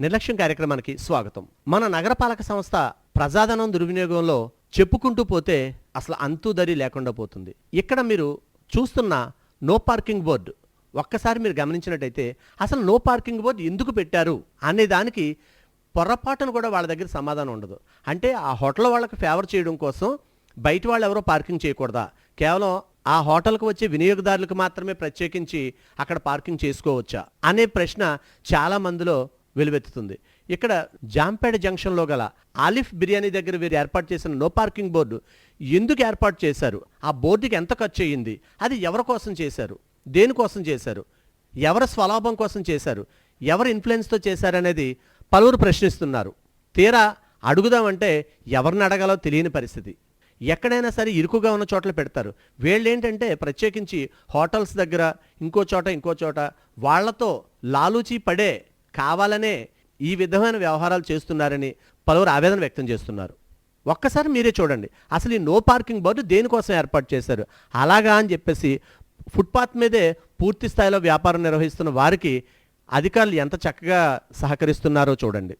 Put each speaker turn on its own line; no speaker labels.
నిర్లక్ష్యం కార్యక్రమానికి స్వాగతం. మన నగరపాలక సంస్థ ప్రజాధనం దుర్వినియోగంలో చెప్పుకుంటూ పోతే అసలు అంతుదరి లేకుండా పోతుంది. ఇక్కడ మీరు చూస్తున్న నో పార్కింగ్ బోర్డు ఒక్కసారి మీరు గమనించినట్టయితే అసలు నో పార్కింగ్ బోర్డు ఎందుకు పెట్టారు అనే దానికి పొరపాటును కూడా వాళ్ళ దగ్గర సమాధానం ఉండదు. అంటే ఆ హోటల్ వాళ్ళకి ఫేవర్ చేయడం కోసం బయట వాళ్ళు ఎవరో పార్కింగ్ చేయకూడదా? కేవలం ఆ హోటల్కి వచ్చే వినియోగదారులకు మాత్రమే ప్రత్యేకించి అక్కడ పార్కింగ్ చేసుకోవచ్చా? అనే ప్రశ్న చాలా మందిలో వెలువెత్తుతుంది. ఇక్కడ జాంపేట జంక్షన్లో గల ఆలిఫ్ బిర్యానీ దగ్గర వీరు ఏర్పాటు చేసిన నో పార్కింగ్ బోర్డు ఎందుకు ఏర్పాటు చేశారు? ఆ బోర్డుకి ఎంత ఖర్చు అయ్యింది? అది ఎవరి కోసం చేశారు? దేనికోసం చేశారు? ఎవరి స్వలాభం కోసం చేశారు? ఎవరి ఇన్ఫ్లుయెన్స్తో చేశారనేది పలువురు ప్రశ్నిస్తున్నారు. తీరా అడుగుదామంటే ఎవరిని అడగాలో తెలియని పరిస్థితి. ఎక్కడైనా సరే ఇరుకుగా ఉన్న చోట్ల పెడతారు. వీళ్ళు ఏంటంటే ప్రత్యేకించి హోటల్స్ దగ్గర ఇంకో చోట ఇంకో చోట వాళ్ళతో లాలూచి పడే కావాలనే ఈ విధమైన వ్యవహారాలు చేస్తున్నారని పలువురు ఆవేదన వ్యక్తం చేస్తున్నారు. ఒక్కసారి మీరే చూడండి. అసలు ఈ నో పార్కింగ్ బోర్డు దేనికోసం ఏర్పాటు చేశారు? అలాగా అని చెప్పేసి ఫుట్పాత్ మీదే పూర్తి స్థాయిలో వ్యాపారం నిర్వహిస్తున్న వారికి అధికారులు ఎంత చక్కగా సహకరిస్తున్నారో చూడండి.